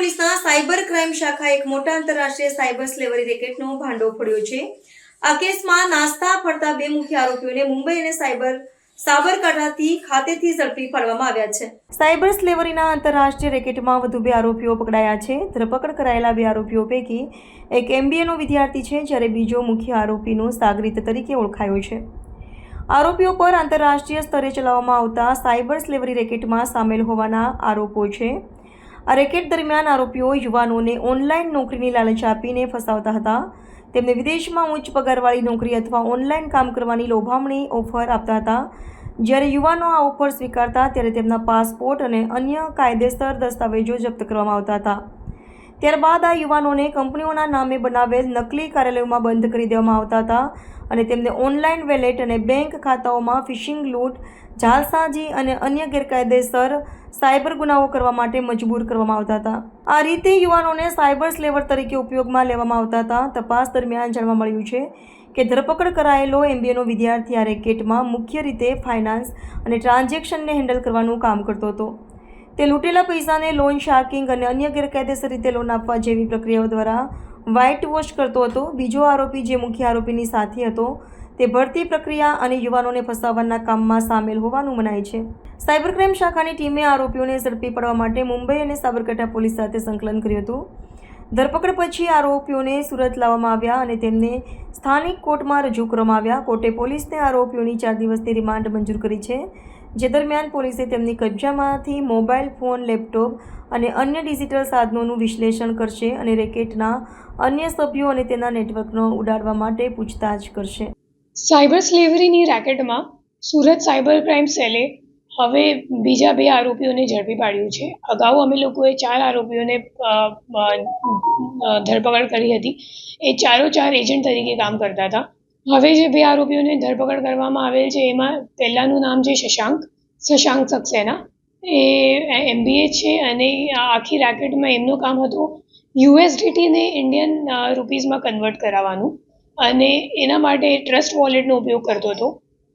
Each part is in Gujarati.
પોલીસના સાયબર ક્રાઇમ શાખા એક મોટા આંતરરાષ્ટ્રીય સાયબર સ્લેવરી રેકેટનો ભાંડો ફોડ્યો છે. આ કેસમાં નાસ્તા ફરતા બે મુખ્ય આરોપીઓને મુંબઈ અને સાયબર સાબરકાંઠાથી ખાતેથી ઝડપી પાડવામાં આવ્યા છે. સાયબર સ્લેવરીના આંતરરાષ્ટ્રીય રેકેટમાં વધુ બે આરોપીઓ પકડાયા છે. ધરપકડ કરાયેલા બે આરોપીઓ પૈકી એક એમબીએનો વિદ્યાર્થી છે, જ્યારે બીજો મુખ્ય આરોપીનો સાગરીત તરીકે ઓળખાયો છે. આરોપીઓ પર આંતરરાષ્ટ્રીય સ્તરે ચલાવવામાં આવતા સાયબર સ્લેવરી રેકેટમાં સામેલ હોવાના આરોપો છે. આ રેકેટ દરમિયાન આરોપીઓ યુવાનોને ઓનલાઈન નોકરીની લાલચ આપીને ફસાવતા હતા. તેમને વિદેશમાં ઉચ્ચ પગારવાળી નોકરી અથવા ઓનલાઈન કામ કરવાની લોભામણી ઓફર આપતા હતા. જ્યારે યુવાનો આ ઓફર સ્વીકારતા, ત્યારે તેમના પાસપોર્ટ અને અન્ય કાયદેસર દસ્તાવેજો જપ્ત કરવામાં આવતા હતા. ત્યારબાદ આ યુવાનોને કંપનીઓના નામે બનાવેલ નકલી કાર્યાલયોમાં બંધ કરી દેવામાં આવતા હતા અને તેમને ઓનલાઈન વેલેટ અને બેંક ખાતાઓમાં ફિશિંગ લૂંટ જાલસાજી અને અન્ય ગેરકાયદેસર સાયબર ગુનાઓ કરવા માટે મજબૂર કરવામાં આવતા હતા. આ રીતે યુવાનોને સાયબર સ્લેવર તરીકે ઉપયોગમાં લેવામાં આવતા હતા. તપાસ દરમિયાન જાણવા મળ્યું છે કે ધરપકડ કરાયેલો એમબીએનો વિદ્યાર્થી આ રેકેટમાં મુખ્ય રીતે ફાઇનાન્સ અને ટ્રાન્ઝેક્શનને હેન્ડલ કરવાનું કામ કરતો હતો. તે લૂંટેલા પૈસાને લોન, શાર્કિંગ અને અન્ય ગેરકાયદેસર રીતે લોન આપવા જેવી પ્રક્રિયાઓ દ્વારા વ્હાઇટ વોશ કરતો હતો. બીજો આરોપી જે મુખ્ય આરોપીની સાથી હતો, તે ભરતી પ્રક્રિયા અને યુવાનોને ફસાવવાના કામમાં સામેલ હોવાનું મનાય છે. સાયબર ક્રાઇમ શાખાની ટીમે આરોપીઓને ઝડપી પાડવા માટે મુંબઈ અને સાબરકાંઠા પોલીસ સાથે સંકલન કર્યું હતું. ધરપકડ પછી આરોપીઓને સુરત લાવવામાં આવ્યા અને તેમને સ્થાનિક કોર્ટમાં રજૂ કરવામાં આવ્યા. કોર્ટે પોલીસને આરોપીઓની ચાર દિવસની રિમાન્ડ મંજૂર કરી છે. જે દરમિયાન પોલીસે તેમની કબજામાંથી મોબાઈલ, ફોન, લેપટોપ અને અન્ય ડિજિટલ સાધનોનું વિશ્લેષણ કરશે અને રેકેટના અન્ય સભ્યો અને તેના નેટવર્કનો ઉડાડવા માટે પૂછતાછ કરશે. સાયબર સ્લેવરીની રેકેટમાં સુરત સાયબર ક્રાઇમ સેલે હવે બીજા બે આરોપીઓને ઝડપી પાડ્યું છે. અગાઉ અમે લોકોએ ચાર આરોપીઓને ધરપકડ કરી હતી. એ ચારો ચાર એજન્ટ તરીકે કામ કરતા હતા. હવે જે બે આરોપીઓને ધરપકડ કરવામાં આવેલ છે, એમાં પહેલાંનું નામ છે શશાંક શશાંક સક્સેના. એ એમબીએ છે અને આખી રેકેટમાં એમનું કામ હતું યુએસડીટીને ઇન્ડિયન રૂપીઝમાં કન્વર્ટ કરાવવાનું અને એના માટે ટ્રસ્ટ વોલેટનો ઉપયોગ કરતો હતો.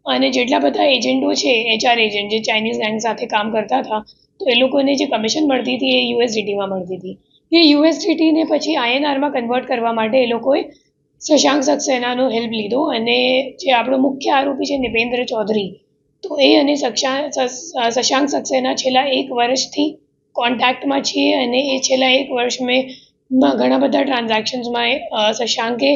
અને જેટલા બધા એજન્ટો છે, એચઆર એજન્ટ જે ચાઇનીઝ ગેંગ સાથે કામ કરતા હતા, તો એ લોકોને જે કમિશન મળતી હતી એ યુએસડીટીમાં મળતી હતી. એ યુએસડીટીને પછી આઈએનઆરમાં કન્વર્ટ કરવા માટે એ લોકોએ શશાંક સક્સેનાનો હેલ્પ લીધો અને જે આપણો મુખ્ય આરોપી છે નિપેન્દ્ર ચૌધરી તો એ અને શશાંક સક્સેના છેલ્લા એક વર્ષથી કોન્ટેક્ટમાં છીએ અને એ છેલ્લા એક વર્ષ મેં ઘણા બધા ટ્રાન્ઝેક્શન્સમાં શશાંકે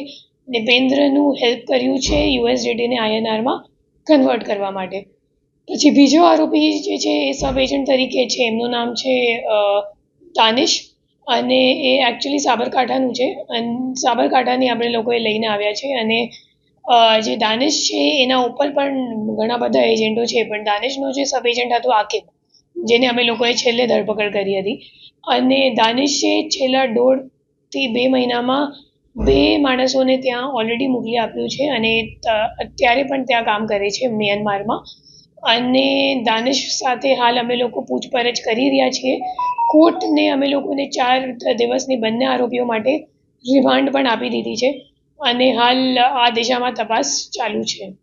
નિપેન્દ્રનું હેલ્પ કર્યું છે યુએસડીટીને આઈએનઆરમાં કન્વર્ટ કરવા માટે. પછી બીજો આરોપી જે છે એ સબ એજન્ટ તરીકે છે, એમનું નામ છે દાનિશ અને એ એકચ્યુઅલી સાબરકાંઠાનું છે. અને સાબરકાંઠાની આપણે લોકોએ લઈને આવ્યા છે અને જે દાનેશ છે એના ઉપર પણ ઘણા બધા એજન્ટો છે. પણ દાનેશનો જે સબ એજન્ટ હતો આકિબ જેને અમે લોકોએ છેલ્લે ધરપકડ કરી હતી. અને દાનેશે છેલ્લા દોઢથી બે મહિનામાં બે માણસોને ત્યાં ઓલરેડી મોકલી આપ્યું છે અને અત્યારે પણ ત્યાં કામ કરે છે મ્યાનમારમાં. અને દાનેશ સાથે હાલ અમે લોકો પૂછપરછ કરી રહ્યા છીએ. કોર્ટને અમે લોકોને ચાર દિવસની બંને આરોપીઓ માટે રિમાન્ડ પણ આપી દીધી છે અને હાલ આ દિશામાં તપાસ ચાલુ છે.